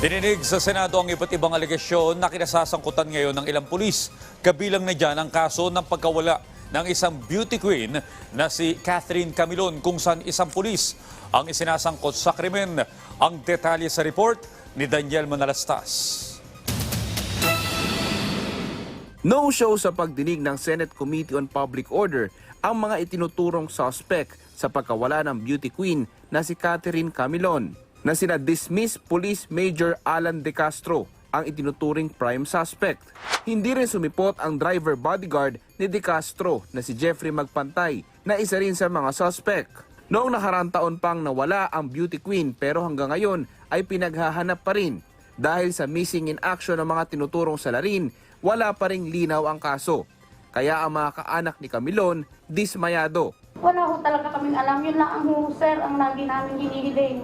Dininig sa Senado ang iba't ibang alegasyon na kinasasangkutan ngayon ng ilang pulis. Kabilang na dyan ang kaso ng pagkawala ng isang beauty queen na si Catherine Camilon kung saan isang pulis ang isinasangkot sa krimen. Ang detalye sa report ni Daniel Manalastas. No-show sa pagdinig ng Senate Committee on Public Order ang mga itinuturong suspect sa pagkawala ng beauty queen na si Catherine Camilon na sina dismiss Police Major Alan De Castro ang itinuturing prime suspect. Hindi rin sumipot ang driver bodyguard ni De Castro na si Jeffrey Magpantay na isa rin sa mga suspect. Noong nakarang taon pang nawala ang beauty queen pero hanggang ngayon ay pinaghahanap pa rin dahil sa missing in action ng mga tinuturong salarin, wala pa ring linaw ang kaso. Kaya ang mga kaanak ni Camilon, dismayado. Wala ho talaga kaming alam. Yun lang ang sir, ang lagi namin hinihiling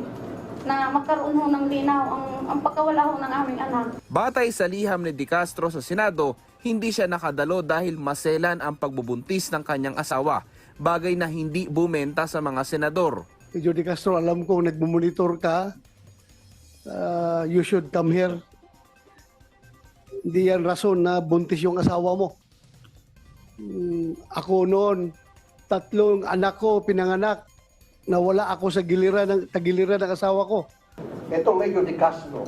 na magkaroon ho ng linaw ang, ang pagkawala ho ng aming anak. Batay sa liham ni De Castro sa Senado, hindi siya nakadalo dahil maselan ang pagbubuntis ng kanyang asawa, bagay na hindi bumenta sa mga senador. Medyo Di Castro, alam ko nagmumonitor ka. Uh, you should come here. Hindi yan rason na buntis yung asawa mo. Mm, ako noon, tatlong anak ko pinanganak. Nawala ako sa giliran ng, tagiliran ng asawa ko. Itong Mayor de Castro,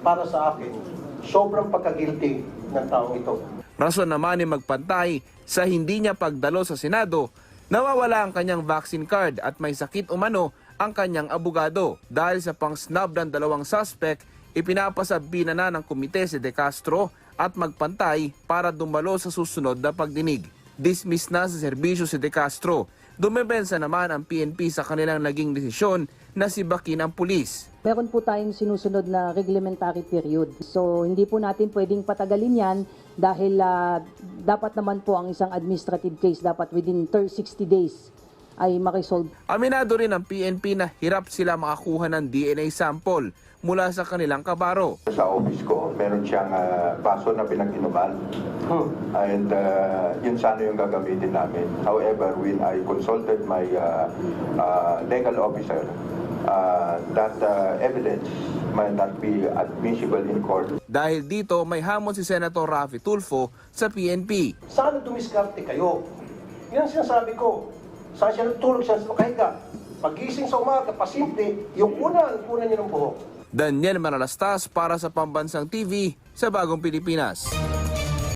para sa akin, sobrang pagkagilty ng taong ito. Rason naman ni Magpantay sa hindi niya pagdalo sa Senado, nawawala ang kanyang vaccine card at may sakit umano ang kanyang abogado. Dahil sa pang-snub ng dalawang suspect, ipinapasabi na na ng komite si De Castro at Magpantay para dumalo sa susunod na pagdinig. Dismiss na sa serbisyo si De Castro. Dumebensa naman ang PNP sa kanilang naging desisyon na si Bakin ang pulis. Meron po tayong sinusunod na reglementary period. So hindi po natin pwedeng patagalin yan dahil ah, dapat naman po ang isang administrative case dapat within 30, 60 days ay maresolve. Aminado rin ang PNP na hirap sila makakuha ng DNA sample mula sa kanilang kabaro. Sa office ko, meron siyang baso na pinag-inuman. And ah, yun sana yung gagamitin namin. However, when I consulted my ah, ah, legal officer, ah, that ah, evidence might not be admissible in court. Dahil dito may hamon si Senator Rafi Tulfo sa PNP. Sana dumiskarte kayo? Yan ang sinasabi ko. Saan siya natulog siya sa makahiga? Pagising sa umaga, pasimple, yung una, una niya ng buhok. Daniel Manalastas para sa Pambansang TV sa Bagong Pilipinas.